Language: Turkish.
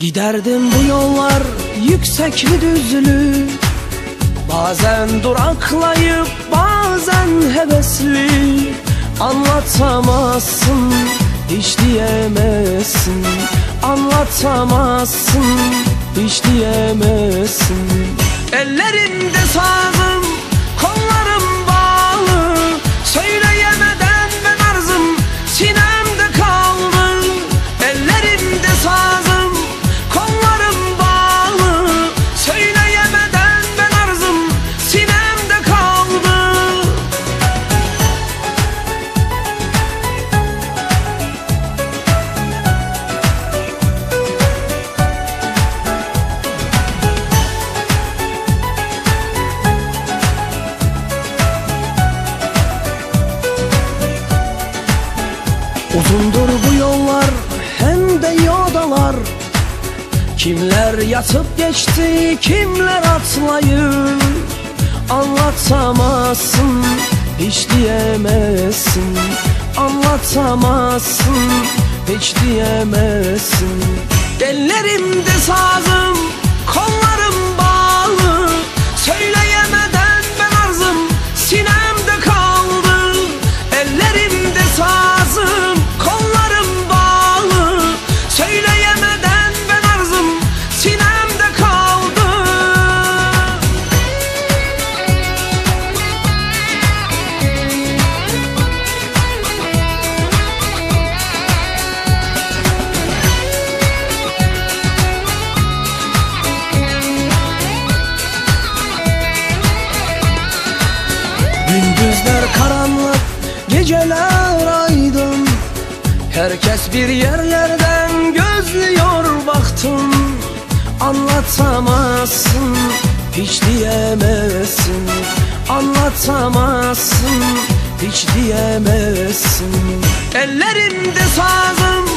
Giderdim bu yollar yüksekli düzlü. Bazen duraklayıp bazen hevesli. Anlatamazsın hiç diyemezsin. Anlatamazsın hiç diyemezsin. Ellerimde sazım Uzundur bu yollar hem de yodalar. Kimler yatıp geçti kimler atlayıp Anlatamazsın hiç diyemezsin. Anlatamazsın hiç diyemezsin. Ellerimde sazım geceler aydın. Herkes bir yerlerden gözlüyor baktım. Anlatamazsın, hiç diyemezsin. Anlatamazsın, hiç diyemezsin. Ellerimde sazım,